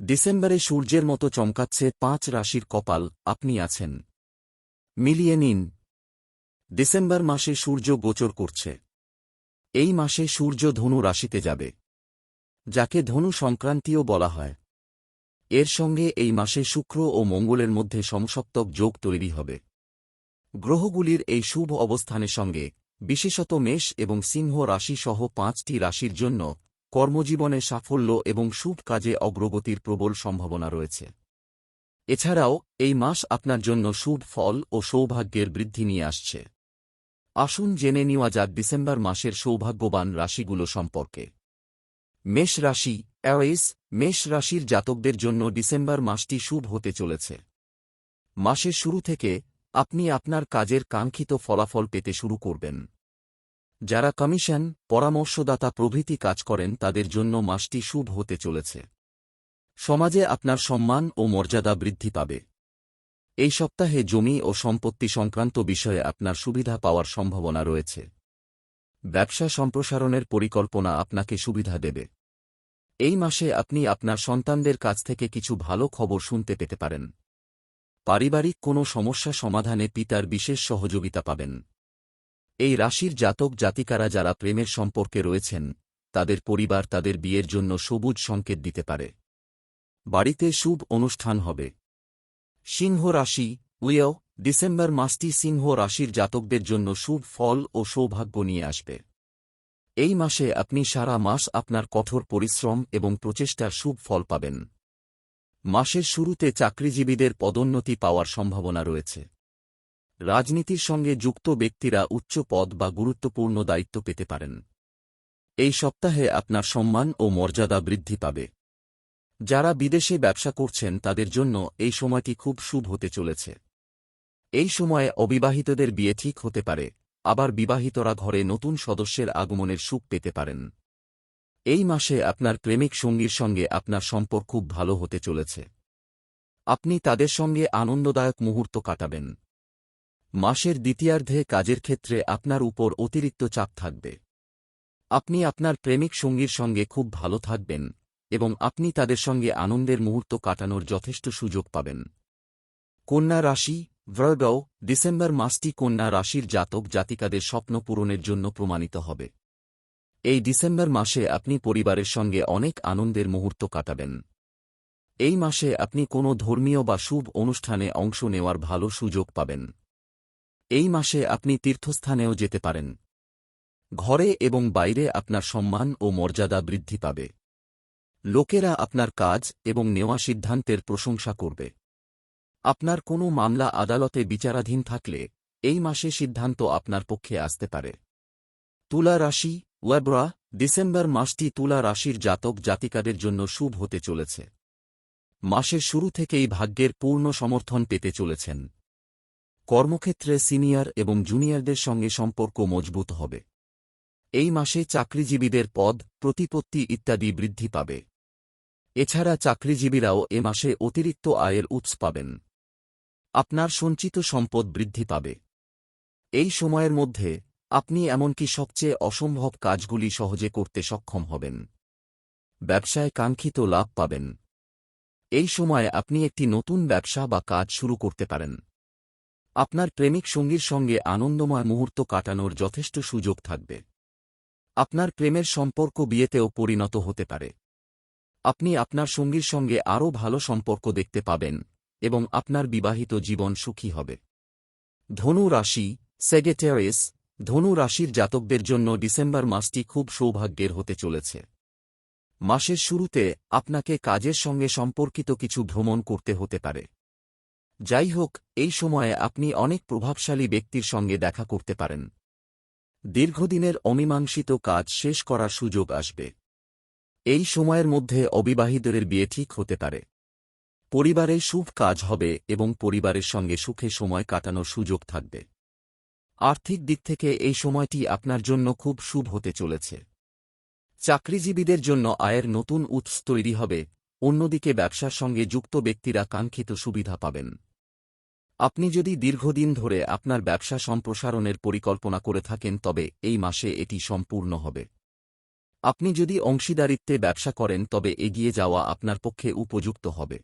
ডিসেম্বরে সূর্যের মতো চমকাচ্ছে পাঁচ রাশির কপাল, আপনি আছেন। মিলিয়ে নিন। ডিসেম্বর মাসে সূর্য গোচর করছে। এই মাসে সূর্য ধনু রাশিতে যাবে। যাকে ধনু সংক্রান্তিও বলা হয়। এর সঙ্গে এই মাসে শুক্র ও মঙ্গলের মধ্যে সমসপ্তক যোগ তৈরি হবে। গ্রহগুলির এই শুভ অবস্থানের সঙ্গে বিশেষত মেষ এবং সিংহ রাশি সহ পাঁচটি রাশির জন্য কর্মজীবনে সাফল্য এবং শুভ কাজে অগ্রগতির প্রবল সম্ভাবনা রয়েছে। এছাড়াও, এই মাস আপনার জন্য শুভ ফল ও সৌভাগ্যের বৃদ্ধি নিয়ে আসছে। আসুন জেনে নেওয়া যাক ডিসেম্বর মাসের সৌভাগ্যবান রাশিগুলো সম্পর্কে। মেষ রাশি, অ্যাওয়েস, মেষ রাশির জাতকদের জন্য ডিসেম্বর মাসটি শুভ হতে চলেছে। মাসের শুরু থেকে আপনি আপনার কাজের কাঙ্ক্ষিত ফলাফল পেতে শুরু করবেন। যারা কমিশন, পরামর্শদাতা প্রভৃতি কাজ করেন তাদের জন্য মাসটি শুভ হতে চলেছে। সমাজে আপনার সম্মান ও মর্যাদা বৃদ্ধি পাবে। এই সপ্তাহে জমি ও সম্পত্তি সংক্রান্ত বিষয়ে আপনার সুবিধা পাওয়ার সম্ভাবনা রয়েছে। ব্যবসা সম্প্রসারণের পরিকল্পনা আপনাকে সুবিধা দেবে। এই মাসে আপনি আপনার সন্তানদের কাছ থেকে কিছু ভালো খবর শুনতে পেতে পারেন। পারিবারিক কোনো সমস্যা সমাধানে পিতার বিশেষ সহযোগিতা পাবেন। এই রাশির জাতক জাতিকারা যারা প্রেমের সম্পর্কে রয়েছেন, তাদের পরিবার তাদের বিয়ের জন্য সবুজ সংকেত দিতে পারে। বাড়িতে শুভ অনুষ্ঠান হবে। সিংহ রাশি, উইয়, ডিসেম্বর মাসটি সিংহ রাশির জাতকদের জন্য শুভ ফল ও সৌভাগ্য নিয়ে আসবে। এই মাসে আপনি সারা মাস আপনার কঠোর পরিশ্রম এবং প্রচেষ্টার শুভ ফল পাবেন। মাসের শুরুতে চাকরিজীবীদের পদোন্নতি পাওয়ার সম্ভাবনা রয়েছে। রাজনীতির সঙ্গে যুক্ত ব্যক্তিরা উচ্চ পদ বা গুরুত্বপূর্ণ দায়িত্ব পেতে পারেন। এই সপ্তাহে আপনার সম্মান ও মর্যাদা বৃদ্ধি পাবে। যারা বিদেশে ব্যবসা করছেন, তাদের জন্য এই সময়টি খুব শুভ হতে চলেছে। এই সময়ে অবিবাহিতদের বিয়ে ঠিক হতে পারে, আবার বিবাহিতরা ঘরে নতুন সদস্যের আগমনের সুখ পেতে পারেন। এই মাসে আপনার প্রেমিক সঙ্গীর সঙ্গে আপনার সম্পর্ক খুব ভালো হতে চলেছে। আপনি তাদের সঙ্গে আনন্দদায়ক মুহূর্ত কাটাবেন। মাসের দ্বিতীয়ার্ধে কাজের ক্ষেত্রে আপনার উপর অতিরিক্ত চাপ থাকবে। আপনি আপনার প্রেমিক সঙ্গীর সঙ্গে খুব ভালো থাকবেন এবং আপনি তাদের সঙ্গে আনন্দের মুহূর্ত কাটানোর যথেষ্ট সুযোগ পাবেন। কন্যা রাশি ভ্রগও ডিসেম্বর মাসটি কন্যা রাশির জাতক জাতিকাদের স্বপ্ন পূরণের জন্য প্রমাণিত হবে। এই ডিসেম্বর মাসে আপনি পরিবারের সঙ্গে অনেক আনন্দের মুহূর্ত কাটাবেন। এই মাসে আপনি কোনো ধর্মীয় বা শুভ অনুষ্ঠানে অংশ নেওয়ার ভালো সুযোগ পাবেন। এই মাসে আপনি তীর্থস্থানেও যেতে পারেন। ঘরে এবং বাইরে আপনার সম্মান ও মর্যাদা বৃদ্ধি পাবে। লোকেরা আপনার কাজ এবং নেওয়া সিদ্ধান্তের প্রশংসা করবে। আপনার কোনো মামলা আদালতে বিচারাধীন থাকলে এই মাসে সিদ্ধান্ত আপনার পক্ষে আসতে পারে। তুলা রাশি, ওয়েব্রা, ডিসেম্বর মাসটি তুলা রাশির জাতক জাতিকাদের জন্য শুভ হতে চলেছে। মাসের শুরু থেকেই ভাগ্যের পূর্ণ সমর্থন পেতে চলেছেন। কর্মক্ষেত্রে সিনিয়র এবং জুনিয়রদের সঙ্গে সম্পর্ক মজবুত হবে। এই মাসে চাকরিজীবীদের পদ, প্রতিপত্তি ইত্যাদি বৃদ্ধি পাবে। এছাড়া চাকরিজীবীরাও এ মাসে অতিরিক্ত আয়ের উৎস পাবেন। আপনার সঞ্চিত সম্পদ বৃদ্ধি পাবে। এই সময়ের মধ্যে, আপনি এমনকি সবচেয়ে অসম্ভব কাজগুলি সহজে করতে সক্ষম হবেন। ব্যবসায় কাঙ্ক্ষিত লাভ পাবেন। এই সময়ে আপনি একটি নতুন ব্যবসা বা কাজ শুরু করতে পারেন। আপনার প্রেমিক সঙ্গীর সঙ্গে আনন্দময় মুহূর্ত কাটানোর যথেষ্ট সুযোগ থাকবে। আপনার প্রেমের সম্পর্ক বিয়েতেও পরিণত হতে পারে। আপনি আপনার সঙ্গীর সঙ্গে আরও ভালো সম্পর্ক দেখতে পাবেন এবং আপনার বিবাহিত জীবন সুখী হবে। ধনু রাশি সেগেটেরিস ধনু রাশির জাতকদের জন্য ডিসেম্বর মাসটি খুব সৌভাগ্যের হতে চলেছে। মাসের শুরুতে আপনাকে কাজের সঙ্গে সম্পর্কিত কিছু ভ্রমণ করতে হতে পারে। যাই হোক এই সময়ে আপনি অনেক প্রভাবশালী ব্যক্তির সঙ্গে দেখা করতে পারেন। দীর্ঘদিনের অমীমাংসিত কাজ শেষ করার সুযোগ আসবে। এই সময়ের মধ্যে অবিবাহিতদের বিয়ে ঠিক হতে পারে। পরিবারে শুভ কাজ হবে এবং পরিবারের সঙ্গে সুখে সময় কাটানোর সুযোগ থাকবে। আর্থিক দিক থেকে এই সময়টি আপনার জন্য খুব শুভ হতে চলেছে। চাকরিজীবীদের জন্য আয়ের নতুন উৎস তৈরি হবে। অন্যদিকে ব্যবসার সঙ্গে যুক্ত ব্যক্তিরা কাঙ্ক্ষিত সুবিধা পাবেন। আপনি যদি দীর্ঘদিন ধরে আপনার ব্যবসা সম্প্রসারণের পরিকল্পনা করে থাকেন, তবে এই মাসে এটি সম্পূর্ণ হবে। আপনি যদি অংশীদারিত্বে ব্যবসা করেন, তবে এগিয়ে যাওয়া আপনার পক্ষে উপযুক্ত হবে।